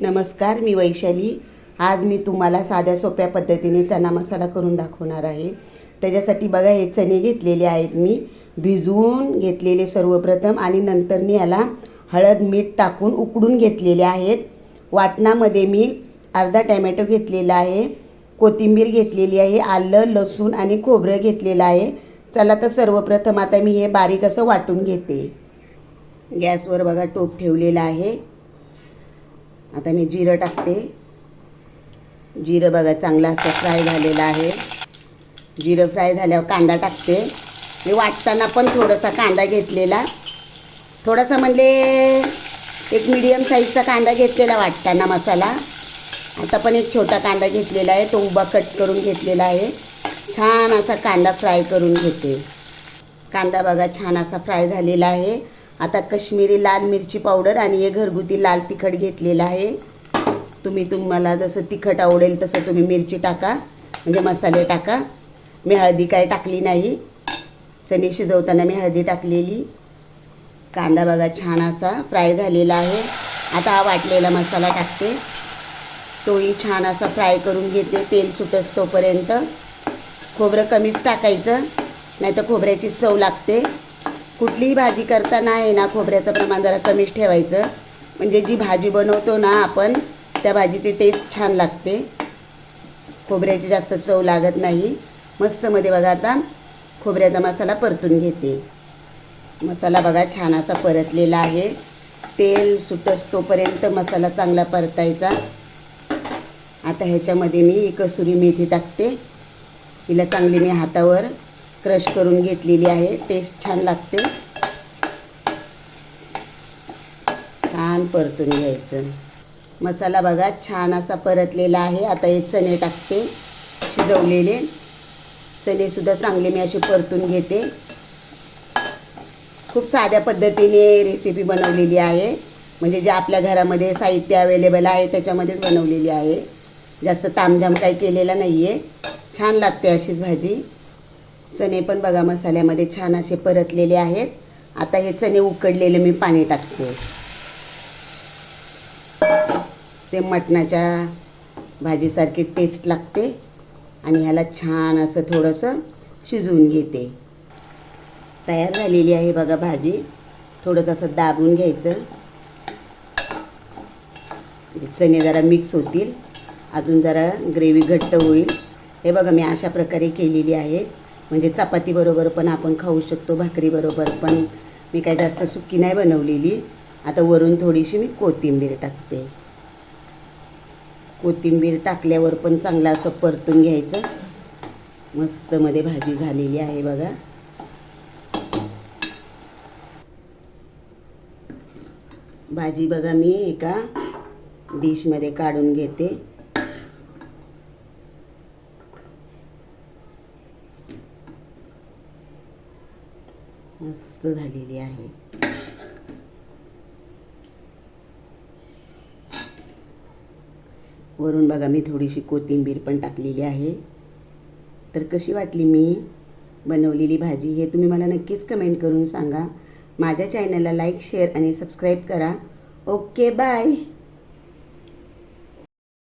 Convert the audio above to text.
नमस्कार मी वैशाली. आज मी तुम्हाला साध्या सोप्या पद्धतीने चना मसाला करून दाखवणार आहे. त्याच्यासाठी बघा हे चणे घेतलेले आहेत मी. भिजवून घेतलेले सर्वप्रथम आणि नंतरनी याला हळद मीठ टाकून उकडून घेतलेले आहेत. वाटणामध्ये मी अर्धा टॅमॅटो घेतलेला आहे. कोथिंबीर घेतलेली आहे आलं लसूण आणि खोबरं घेतलेलं आहे. चला तर सर्वप्रथम आता मी हे बारीक असं वाटून घेते. गॅसवर बघा टोप ठेवलेला आहे. आता मी जिरं टाकते. जिरं बघा चांगला असं फ्राय झालेलं आहे. जिरं फ्राय झाल्यावर कांदा टाकते. मी वाटताना पण थोडासा कांदा घेतलेला. थोडासा म्हणजे एक मिडियम साईजचा कांदा घेतलेला वाटताना मसाला. आता पण एक छोटा कांदा घेतलेला आहे. तो उभा कट करून घेतलेला आहे. छान असा कांदा फ्राय करून घेते. कांदा बघा छान असा फ्राय झालेला आहे. आता कश्मीरी लाल मिरची पावडर आणि हे घरगुती लाल तिखट घेतलेलं आहे. तुम्ही तुम्हाला जसं तिखट आवडेल तसं तुम्ही मिरची टाका म्हणजे मसाले टाका. मी हळदी काय टाकली नाही. चणे शिजवताना मी हळदी टाकलेली. कांदा बघा छान असा फ्राय झालेला आहे. आता हा वाटलेला मसाला टाकते. तोही छान असा फ्राय करून घेते तेल सुटस तोपर्यंत. खोबरं कमीच टाकायचं नाही तर खोबऱ्याची चव लागते. कुठलीही भाजी करताना आहे ना खोबऱ्याचं प्रमाण जरा कमीच ठेवायचं. म्हणजे जी भाजी बनवतो ना आपण त्या भाजीची टेस्ट छान लागते. खोबऱ्याची जास्त चव लागत नाही. मस्तमध्ये बघा आता खोबऱ्याचा मसाला परतून घेते. मसाला बघा छान असा परतलेला आहे. तेल सुटस तोपर्यंत मसाला चांगला परतायचा. आता ह्याच्यामध्ये मी कसुरी मेथी टाकते. हिला चांगली मी हातावर क्रश करून घेतलेली आहे. टेस्ट छान लागते. छान परतून घ्यायचं. मसाला बघा छान असा परतलेला आहे. आता हे चणे टाकते शिजवलेले. चणेसुद्धा चांगले मी असे परतून घेते. खूप साध्या पद्धतीने रेसिपी बनवलेली आहे. म्हणजे जे आपल्या घरामध्ये साहित्य अवेलेबल आहे त्याच्यामध्येच बनवलेली आहे. जास्त तामझाम काही केलेला नाही आहे छान लागते अशीच भाजी. चणे पण बघा मसाल्यामध्ये छान असे परतलेले आहेत. आता हे चणे उकडलेले मी पाणी टाकते. ते मटणाच्या भाजीसारखी टेस्ट लागते. आणि ह्याला छान असं थोडंसं शिजवून घेते. तयार झालेली आहे बघा भाजी. थोडंसं असं दाबून घ्यायचं. चणे जरा मिक्स होतील. अजून जरा ग्रेव्ही घट्ट होईल. हे बघा मी अशा प्रकारे केलेली आहे. म्हणजे चपातीबरोबर पण आपण खाऊ शकतो भाकरीबरोबर पण. मी काय जास्त सुकी नाही बनवलेली. आता वरून थोडीशी मी कोथिंबीर टाकते. कोथिंबीर टाकल्यावर पण चांगलं असं परतून घ्यायचं. मस्तमध्ये भाजी झालेली आहे बघा. भाजी बघा मी एका डिशमध्ये काढून घेते. मस्त झालेली आहे. वरून बघा मी थोडीशी कोथिंबीर पण टाकलेली आहे. तर कशी वाटली मी बनवलेली भाजी हे तुम्ही मला नक्कीच कमेंट करून सांगा. माझ्या चॅनलला लाईक शेअर आणि सबस्क्राईब करा. Okay bye